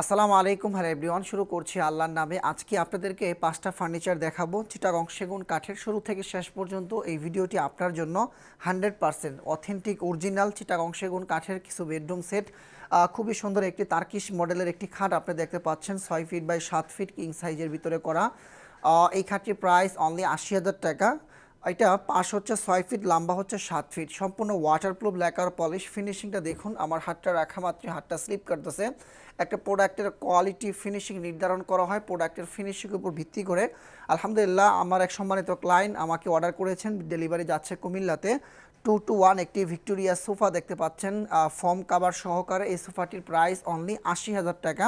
আসসালামু আলাইকুম। Hello everyone, শুরু করছি আল্লাহর নামে। আজকে আপনাদেরকে পাঁচটা ফার্নিচার দেখাবো। চিটাগং সেগুন কাঠের শুরু থেকে শেষ পর্যন্ত এই ভিডিওটি আপনার জন্য hundred percent authentic, original Chittagong সেগুন কাঠের কিছু বেডরুম সেট। খুবই সুন্দর একটি তার্কিশ মডেলের একটি খাট আপনি দেখতে পাচ্ছেন, ছয় ফিট বাই সাত ফিট কিং সাইজের ভিতরে করা। এই খাটটির প্রাইস অনলি আশি হাজার টাকা। এটা পাশ হচ্ছে ছয় ফিট, লম্বা হচ্ছে সাত ফিট। সম্পূর্ণ ওয়াটারপ্রুফ ল্যাকার পলিশ ফিনিশিংটা দেখুন। আমার হাতটা রাখা মাত্র হাতটা স্লিপ করতেছে একটা প্রোডাক্টের কোয়ালিটি ফিনিশিং নির্ধারণ করা হয় প্রোডাক্টের ফিনিশিংয়ের উপর ভিত্তি করে। আলহামদুলিল্লাহ, আমার এক সম্মানিত ক্লায়েন্ট আমাকে অর্ডার করেছেন ডেলিভারি যাচ্ছে কুমিল্লাতে। টু টু ওয়ান একটি ভিক্টোরিয়া সোফা দেখতে পাচ্ছেন। ফর্ম কাভার সহকারে এই সোফাটির প্রাইস অনলি আশি হাজার টাকা।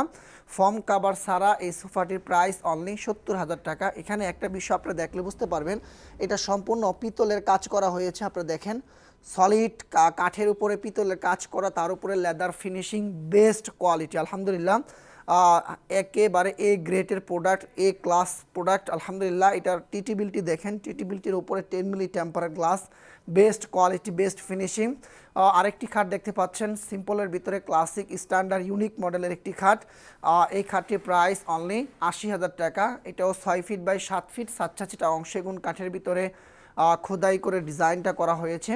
ফর্ম কাভার ছাড়া এই সোফাটির প্রাইস অনলি সত্তর হাজার টাকা। এখানে একটা বিষয় আপনারা দেখলে বুঝতে পারবেন, এটা সম্পূর্ণ পিতলের কাজ করা হয়েছে, আপনারা দেখেন। সলিড কাঠের উপরে পিতলের কাজ করা, তার উপরে লেদার ফিনিশিং বেস্ট কোয়ালিটি আলহামদুলিল্লাহ। একেবারে এ গ্রেটের প্রোডাক্ট এ ক্লাস প্রোডাক্ট আলহামদুলিল্লাহ। এটার টিটিবিলিটি দেখেন টিটিবিলিটির উপরে ten milli temper glass best quality best finishing আরেকটি খাট দেখতে পাচ্ছেন সিম্পলের ভিতরে ক্লাসিক স্ট্যান্ডার্ড ইউনিক মডেলের একটি খাট। এই খাটটির প্রাইস অনলি আশি হাজার টাকা। এটাও ছয় ফিট বাই সাত ফিট সাতটা চিটা অংশেগুন কাঠের ভিতরে। খোদাই করে ডিজাইনটা করা হয়েছে।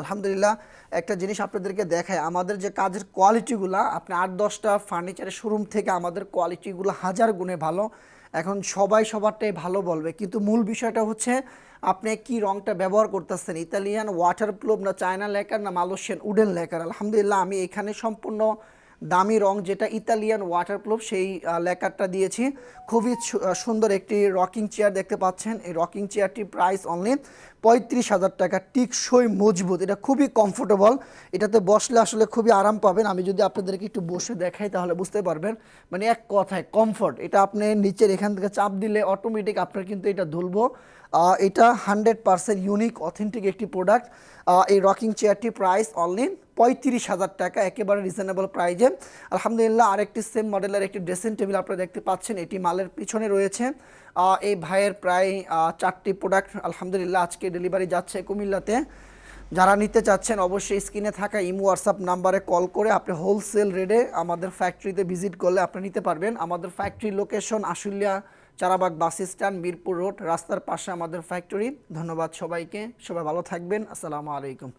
আলহামদুলিল্লাহ, একটা জিনিস আপনাদেরকে দেখায় আমাদের যে কাজের কোয়ালিটিগুলো, আপনি আট, দশটা ফার্নিচারের শোরুম থেকে আমাদের কোয়ালিটিগুলো হাজার গুণে ভালো। এখন সবাই সবারটাই ভালো বলবে, কিন্তু মূল বিষয়টা হচ্ছে, আপনি কি রংটা ব্যবহার করতেছেন? ইতালিয়ান ওয়াটার প্রুফ না চায়না লেকার না মালয়েশিয়ান উডেন লেকার আলহামদুলিল্লাহ, আমি এখানে সম্পূর্ণ দামি রং যেটা ইতালিয়ান ওয়াটারপ্রুফ সেই লেকারটা দিয়েছি। খুবই সুন্দর একটি রকিং চেয়ার দেখতে পাচ্ছেন। এই রকিং চেয়ারটির প্রাইস অনলি পঁয়ত্রিশ হাজার টাকা, টিকসই মজবুত। এটা খুবই কমফোর্টেবল এটাতে বসলে আসলে খুবই আরাম পাবেন। আমি যদি আপনাদেরকে একটু বসে দেখাই তাহলে বুঝতে পারবেন। মানে এক কথায় কমফোর্ট এটা আপনি নিচের এখান থেকে চাপ দিলে অটোমেটিক আপনার কিন্তু এটা ধুলবো। এটা হান্ড্রেড পার্সেন্ট ইউনিক অথেন্টিক একটি প্রোডাক্ট এই রকিং চেয়ারটি প্রাইস অনলি পঁয়ত্রিশ হাজার টাকা, একেবারে রিজনেবল প্রাইজে আলহামদুলিল্লাহ, আরেকটি সেম মডেলের একটি ড্রেসিং টেবিল আপনারা দেখতে পাচ্ছেন, এটি মালের পিছনে রয়েছে। এই ভাইয়ের প্রায় চারটি প্রোডাক্ট আলহামদুলিল্লাহ, আজকে ডেলিভারি যাচ্ছে কুমিল্লাতে। যারা নিতে চাচ্ছেন, অবশ্যই স্ক্রিনে থাকা ইমো হোয়াটসঅ্যাপ নাম্বারে কল করে আপনি হোলসেল রেটে আমাদের ফ্যাক্টরিতে ভিজিট করলে আপনি নিতে পারবেন। আমাদের factory location Ashulia, Charabag bus stand Mirpur road রাস্তার পাশে আমাদের ফ্যাক্টরি ধন্যবাদ সবাইকে, সবাই ভালো থাকবেন। আসসালামু আলাইকুম।